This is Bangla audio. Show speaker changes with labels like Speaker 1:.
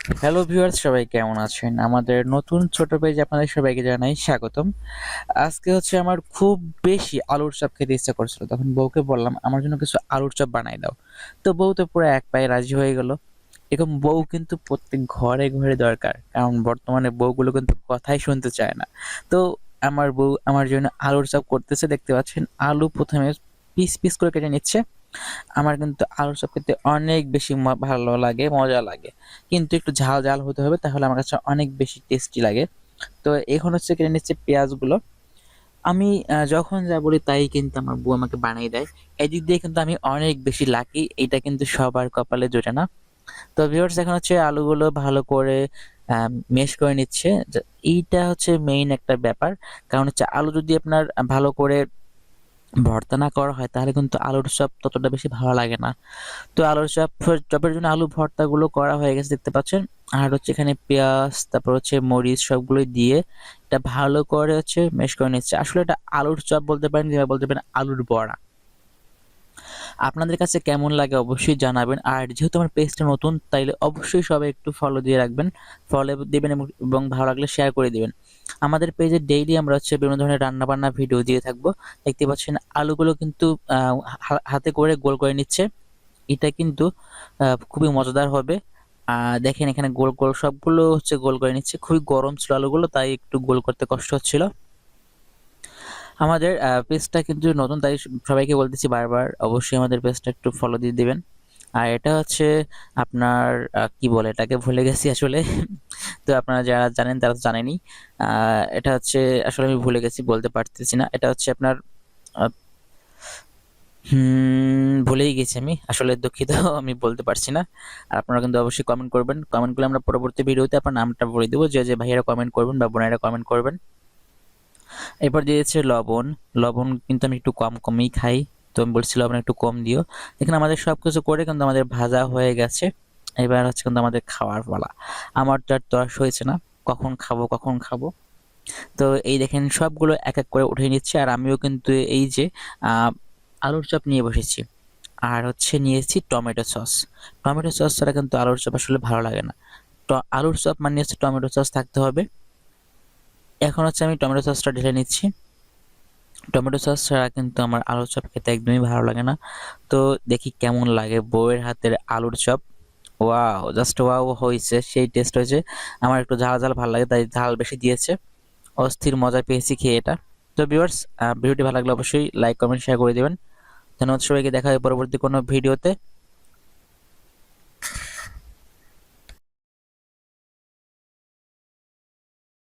Speaker 1: হ্যালো ভিউয়ার্স সবাই কেমন আছেন? আমাদের নতুন ছোট পেজে আপনাদের সবাইকে জানাই স্বাগতম। আজকে হচ্ছে আমার খুব বেশি আলুর চপ খেতে ইচ্ছা করছিল। তখন বউকে বললাম, আমার জন্য কিছু আলুর চপ বানাই দাও। তো বউ তো পুরো এক পায়ে রাজি হয়ে গেল। এরকম বউ কিন্তু প্রত্যেক ঘরে ঘরে দরকার, কারণ বর্তমানে বউগুলো কিন্তু কথাই শুনতে চায় না। তো আমার বউ আমার জন্য আলুর চপ করতেছে, দেখতে পাচ্ছেন? আলু প্রথমে পিস পিস করে কেটে নিচ্ছে। আমার কিন্তু আলুর চপ খেতে অনেক বেশি ভালো লাগে, মজা লাগে। কিন্তু একটু ঝাল ঝাল হতে হবে, তাহলে আমার কাছে অনেক বেশি টেস্টি লাগে। তো এখন হচ্ছে কেটে নিচ্ছে পেঁয়াজগুলো। আমি যখন যা বলি তাই কিন্তু আমার বউ আমাকে বানিয়ে দেয়। এদিক দিয়ে কিন্তু আমি অনেক বেশি লাকি এটা কিন্তু সবার কপালে জোটে না। তো ভিউয়ার্স এখন হচ্ছে আলুগুলো ভালো করে মেশ করে নিচ্ছে। এইটা হচ্ছে মেইন একটা ব্যাপার। কারণ হচ্ছে আলু যদি আপনার ভালো করে ভর্তা না করা হয়, তাহলে কিন্তু আলুর চপ ততটা বেশি ভালো লাগে না। তো আলুর চপ চপের জন্য আলু ভর্তাগুলো করা হয়ে গেছে, দেখতে পাচ্ছেন। আর হচ্ছে এখানে পেঁয়াজ, তারপর হচ্ছে মরিচ সবগুলো দিয়ে এটা ভালো করে হচ্ছে মেশ করে নিচ্ছে। আসলে এটা আলুর চপ বলতে পারেন যেভাবে বলতে পারেন আলুর বড়া। আপনাদের কাছে কেমন লাগে অবশ্যই জানাবেন। আর যেহেতু আমার পেজটা নতুন, তাইলে অবশ্যই সবাই একটু ফলো দিয়ে রাখবেন। ফলো দিবেন এবং- ভালো লাগলে শেয়ার করে দিবেন। আমাদের পেজে ডেইলি আমরা হচ্ছে বিভিন্ন ধরনের রান্না বান্না ভিডিও দিয়ে থাকব। দেখতে পাচ্ছেন, আলুগুলো কিন্তু হাতে করে গোল করে নিচ্ছে। এটা কিন্তু খুবই মজাদার হবে। দেখেন এখানে গোল গোল সবগুলো হচ্ছে গোল করে নিচ্ছে। খুবই গরম ছিল আলুগুলো, তাই একটু গোল করতে কষ্ট হচ্ছিল। আমাদের পেজটা কিন্তু নতুন, তাই সবাইকে বলতেছি বারবার, অবশ্যই আমাদের পেজটা একটু ফলো দিয়ে দিবেন। আর এটা হচ্ছে আপনার কি বলে এটাকে, ভুলে গেছি আসলে। তো আপনারা যারা জানেন, তারা তো জানেনি এটা হচ্ছে, আসলে আমি ভুলে গেছি, বলতে পারতেছি না। এটা হচ্ছে আপনার ভুলেই গেছি আমি। আসলে দুঃখিত, আমি বলতে পারছি না। আর আপনারা কিন্তু অবশ্যই কমেন্ট করবেন। কমেন্ট করলে আমরা পরবর্তী ভিডিওতে আপনার নামটা বলে দেবো। যে যে ভাইয়েরা কমেন্ট করবেন বা বোনেরা কমেন্ট করবেন। এরপর দিয়েছে লবণ। লবণ কিন্তু আমি একটু কম কমই খাই। তো আমি বলছি লবণ একটু কম দিও। এখানে আমাদের সব কিছু করে কিন্তু আমাদের ভাজা হয়ে গেছে। এবার হচ্ছে কিন্তু আমাদের খাওয়ার পালা। আমার তো আর তরস হয়েছে না। কখন খাব কখন খাব? তো এই দেখেন সবগুলো এক এক করে উঠে নিচ্ছে। আর আমিও কিন্তু এই যে আলুর চপ নিয়ে বসেছি। আর হচ্ছে নিয়েছি টমেটো সস। টমেটো সস ছাড়া কিন্তু আলুর চপ আসলে ভালো লাগে না। আলুর চপ মানে হচ্ছে টমেটো সস থাকতে হবে। এখন হচ্ছে আমি টমেটো সসটা ঢেলে নিচ্ছি। টমেটো সস ছাড়া কিন্তু আমার আলুর চপ খেতে একদমই ভালো লাগে না। তো দেখি কেমন লাগে বউয়ের হাতের আলুর চপ। ওয়াও, জাস্ট ওয়াও হয়েছে, সেই টেস্ট হয়েছে। আমার একটু ঝাল ঝাল ভালো লাগে, তাই ঝাল বেশি দিয়েছে। অস্থির মজা পেয়েছি খেয়ে এটা। তো ভিউয়ার্স ভিডিওটি ভালো লাগলে অবশ্যই লাইক কমেন্ট শেয়ার করে দেবেন। ধন্যবাদ সবাইকে, দেখা হবে পরবর্তী কোনো ভিডিওতে।